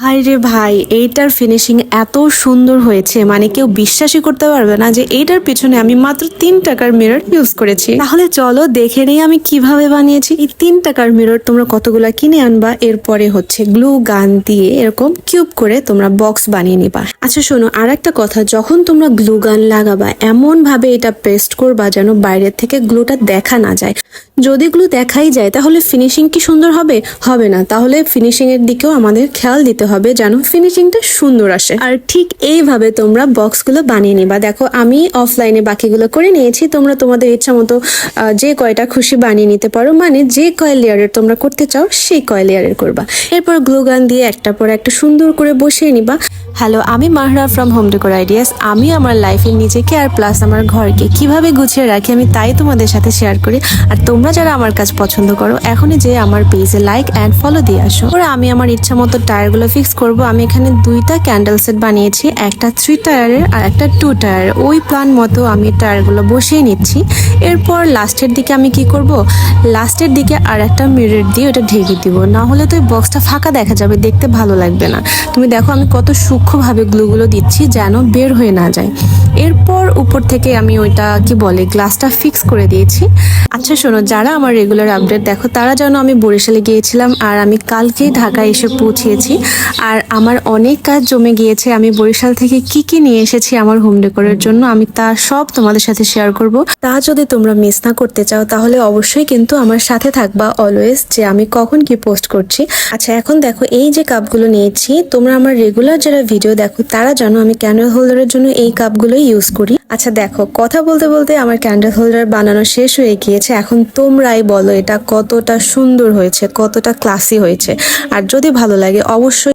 ভাই রে ভাই, এইটার ফিনিশিং এত সুন্দর হয়েছে। মানে কেউ বিশ্বাসই করতে পারবে না যে এইটার পিছনে আমি মাত্র তিন টাকার মিরর ইউজ করেছি। তাহলে চলো দেখে নেই আমি কীভাবে বানিয়েছি। এই তিন টাকার মিরর তোমরা কতগুলা কিনে আনবা, এরপরে হচ্ছে গ্লু গান দিয়ে এরকম কিউব করে তোমরা বক্স বানিয়ে নিবা। আচ্ছা শোনো আর একটা কথা, যখন তোমরা গ্লু গান লাগাবা এমন ভাবে এটা পেস্ট করবা যেন বাইরের থেকে গ্লুটা দেখা না যায়। যদি গ্লু দেখাই যায়, তাহলে ফিনিশিং কি সুন্দর হবে? হবে না। তাহলে ফিনিশিং এর দিকেও আমাদের খেয়াল দিতে হবে যেন ফিনিশিংটা সুন্দর আসে। আর ঠিক এইভাবে তোমরা বক্সগুলো বানিয়ে নিবা। দেখো, আমি অফলাইনে বাকিগুলো করে নিয়েছি। তোমরা তোমাদের ইচ্ছা মতো যে কয়টা খুশি বানিয়ে নিতে পারো মানে যে কয় লেয়ারের তোমরা করতে চাও, সেই কয় লেয়ারের করবা। এরপর গ্লোগান দিয়ে একটা পর একটা সুন্দর করে বসিয়ে নিবা। হ্যালো, আমি Mahra from home decor ideas আমি আমার লাইফে নিজেকে আর প্লাস আমার ঘরকে কীভাবে গুছিয়ে রাখি, আমি তাই তোমাদের সাথে শেয়ার করি। আর তোমরা যারা আমার কাজ পছন্দ করো, এখনই যে আমার পেজে লাইক অ্যান্ড ফলো দিয়ে আসো। ওরা আমি আমার ইচ্ছা মতো টায়ারগুলো ফিক্স করব। আমি এখানে দুইটা ক্যান্ডেল সেট বানিয়েছি, একটা থ্রি টায়ারের আর একটা টু টায়ারের ওই প্ল্যান মতো আমি টায়ারগুলো বসিয়ে নিচ্ছি। এরপর লাস্টের দিকে আমি কি করব? লাস্টের দিকে আর একটা মিরর দিয়ে ওটা ঢেকে দিব। না হলে তো ওই বক্সটা ফাঁকা দেখা যাবে, দেখতে ভালো লাগবে না। তুমি দেখো আমি কত সূক্ষ্মভাবে গ্লুগুলো দিচ্ছি যেন বের হয়ে না যায়। এরপর উপর থেকে আমি ওইটা কি বলে গ্লাসটা ফিক্স করে দিয়েছি। আচ্ছা শোনো, যারা আমার রেগুলার আপডেট দেখো, তারা যেন আমি বরিশালে গিয়েছিলাম আর আমি কালকে ঢাকায় এসে পৌঁছেছি। আর আমার অনেক কাজ জমে গিয়েছে, আমি বরিশাল থেকে কি কি নিয়ে এসেছি আমার হোম ডেকোরের জন্য, আমি তা সব তোমাদের সাথে শেয়ার করব। তা যদি তোমরা মিস না করতে চাও, তাহলে অবশ্যই কিন্তু আমার সাথে থাকবা অলওয়েজ যে আমি কখন কি পোস্ট করছি। আচ্ছা এখন দেখো, এই যে কাপগুলো নিয়েছি, তোমরা আমার রেগুলার যারা ভিডিও দেখো, তারা জানো আমি ক্যান্ডেল হোল্ডারের জন্য এই কাপগুলো ইউজ করি। আচ্ছা দেখো, কথা বলতে বলতে আমার ক্যান্ডেল হোল্ডার বানানো শেষ হয়ে গিয়েছে। এখন তোমরাই বলো এটা কতটা সুন্দর হয়েছে, কতটা ক্লাসি হয়েছে। আর যদি ভালো লাগে, অবশ্যই